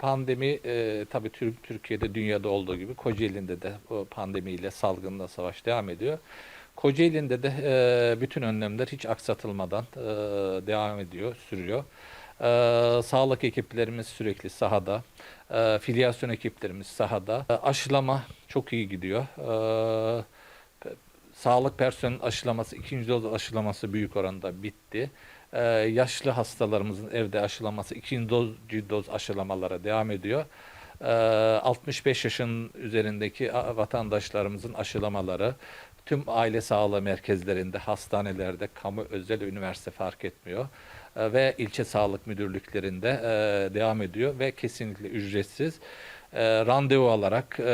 Pandemi e, tabii Türk Türkiye'de dünyada olduğu gibi Kocaeli'nde de bu pandemiyle salgınla savaş devam ediyor. Kocaeli'nde de e, bütün önlemler hiç aksatılmadan e, devam ediyor, sürüyor. E, sağlık ekiplerimiz sürekli sahada, e, filyasyon ekiplerimiz sahada. E, aşılama çok iyi gidiyor. E, sağlık personelinin aşılaması, ikinci doz aşılaması büyük oranda bitti. Ee, yaşlı hastalarımızın evde aşılaması, ikinci doz, doz aşılamalara devam ediyor. Ee, 65 yaşın üzerindeki vatandaşlarımızın aşılamaları tüm aile sağlığı merkezlerinde, hastanelerde, kamu, özel, üniversite fark etmiyor. Ee, ve ilçe sağlık müdürlüklerinde e, devam ediyor ve kesinlikle ücretsiz e, randevu alarak e,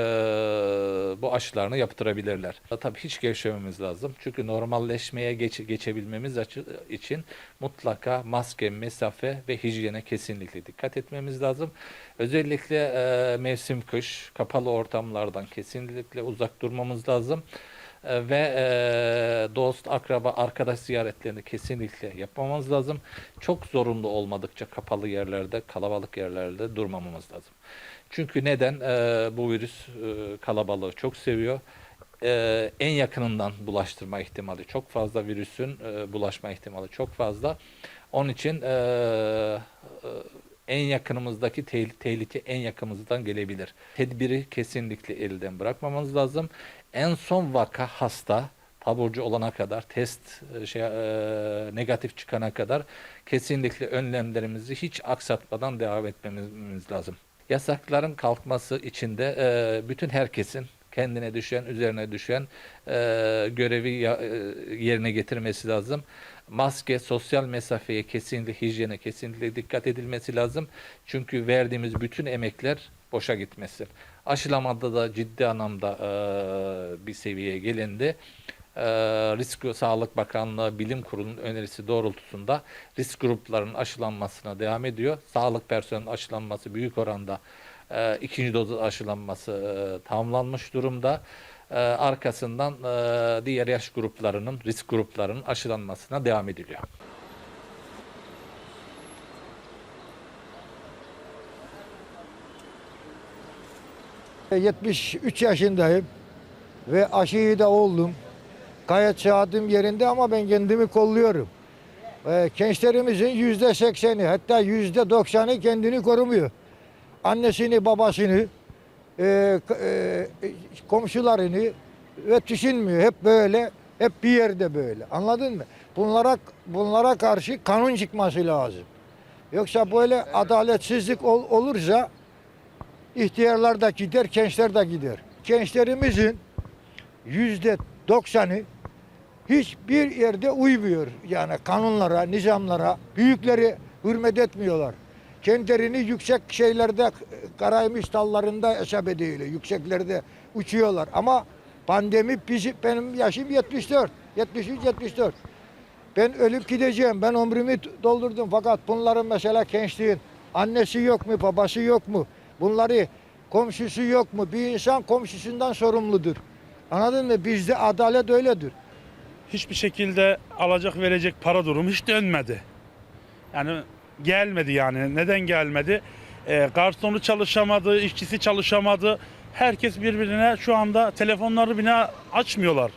bu aşılarını yaptırabilirler. Tabii hiç gevşememiz lazım. Çünkü normalleşmeye geç, geçebilmemiz için mutlaka maske, mesafe ve hijyene kesinlikle dikkat etmemiz lazım. Özellikle e, mevsim kış, kapalı ortamlardan kesinlikle uzak durmamız lazım. E, ve e, dost, akraba, arkadaş ziyaretlerini kesinlikle yapmamamız lazım. Çok zorunlu olmadıkça kapalı yerlerde, kalabalık yerlerde durmamamız lazım. Çünkü neden? E, bu virüs e, kalabalığı çok seviyor. E, en yakınından bulaştırma ihtimali çok fazla. Virüsün e, bulaşma ihtimali çok fazla. Onun için e, e, en yakınımızdaki tehl- tehlike en yakınımızdan gelebilir. Tedbiri kesinlikle elden bırakmamamız lazım. En son vaka hasta taburcu olana kadar, test e, şey e, negatif çıkana kadar kesinlikle önlemlerimizi hiç aksatmadan devam etmemiz lazım. Yasakların kalkması için de e, bütün herkesin kendine düşen, üzerine düşen e, görevi ya- e, yerine getirmesi lazım. Maske, sosyal mesafeye kesinlikle, hijyene kesinlikle dikkat edilmesi lazım. Çünkü verdiğimiz bütün emekler boşa gitmesin. Aşılamada da ciddi anlamda e, bir seviyeye gelindi. E, Risk Sağlık Bakanlığı Bilim Kurulu'nun önerisi doğrultusunda risk gruplarının aşılanmasına devam ediyor. Sağlık personelinin aşılanması büyük oranda e, ikinci doz aşılanması e, tamamlanmış durumda. E, arkasından e, diğer yaş gruplarının, risk gruplarının aşılanmasına devam ediliyor. E, 73 yaşındayım ve aşıyı da oldum. Gayet sıhhatim yerinde ama ben kendimi kolluyorum. E, gençlerimizin yüzde sekseni hatta yüzde doksanı kendini korumuyor. Annesini, babasını, e, e, komşularını ve düşünmüyor. Hep böyle, hep bir yerde böyle. Anladın mı? Bunlara bunlara karşı kanun çıkması lazım. Yoksa böyle adaletsizlik ol- olursa İhtiyarlar da gider, gençler de gider. Gençlerimizin yüzde doksanı hiçbir yerde uymuyor. Yani kanunlara, nizamlara, büyükleri hürmet etmiyorlar. Kendilerini yüksek şeylerde, karaymış dallarında hesap ediyorlar. Yükseklerde uçuyorlar. Ama pandemi bizi, benim yaşım 74, 73, 74. Ben ölüp gideceğim. Ben ömrümü doldurdum. Fakat bunların mesela gençliğin annesi yok mu, babası yok mu? Bunları komşusu yok mu? Bir insan komşusundan sorumludur. Anladın mı? Bizde adalet öyledir. hiçbir şekilde alacak verecek para durumu hiç dönmedi. Yani gelmedi yani. Neden gelmedi? Ee, garsonu çalışamadı, işçisi çalışamadı. Herkes birbirine şu anda telefonları bile açmıyorlar.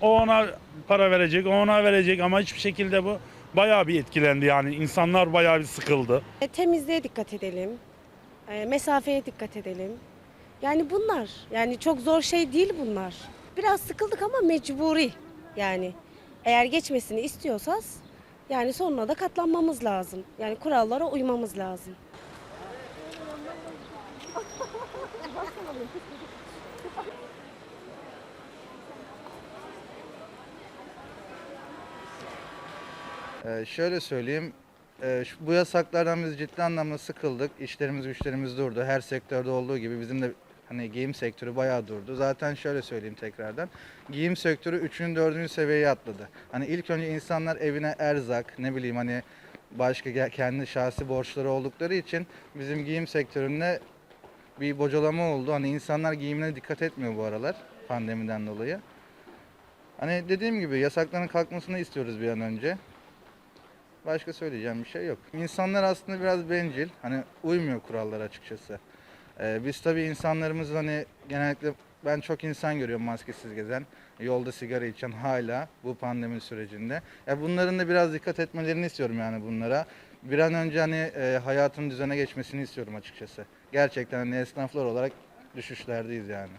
O ona para verecek, o ona verecek ama hiçbir şekilde bu bayağı bir etkilendi yani. insanlar bayağı bir sıkıldı. E, Temizliğe dikkat edelim. E, Mesafeye dikkat edelim. Yani bunlar. Yani çok zor şey değil bunlar. Biraz sıkıldık ama mecburi. Yani eğer geçmesini istiyorsanız yani sonuna da katlanmamız lazım. Yani kurallara uymamız lazım. Ee, şöyle söyleyeyim, e, şu- bu yasaklardan biz ciddi anlamda sıkıldık. İşlerimiz güçlerimiz durdu. Her sektörde olduğu gibi bizim de hani giyim sektörü bayağı durdu. Zaten şöyle söyleyeyim tekrardan. Giyim sektörü 3. 4. seviyeye atladı. Hani ilk önce insanlar evine erzak, ne bileyim hani başka kendi şahsi borçları oldukları için bizim giyim sektöründe bir bocalama oldu. Hani insanlar giyimine dikkat etmiyor bu aralar pandemiden dolayı. Hani dediğim gibi yasakların kalkmasını istiyoruz bir an önce. Başka söyleyeceğim bir şey yok. İnsanlar aslında biraz bencil. Hani uymuyor kurallara açıkçası. Ee, biz tabii insanlarımız hani genellikle ben çok insan görüyorum maskesiz gezen, yolda sigara içen hala bu pandemi sürecinde. Ya bunların da biraz dikkat etmelerini istiyorum yani bunlara. Bir an önce hani e, hayatın düzene geçmesini istiyorum açıkçası. Gerçekten hani esnaflar olarak düşüşlerdeyiz yani.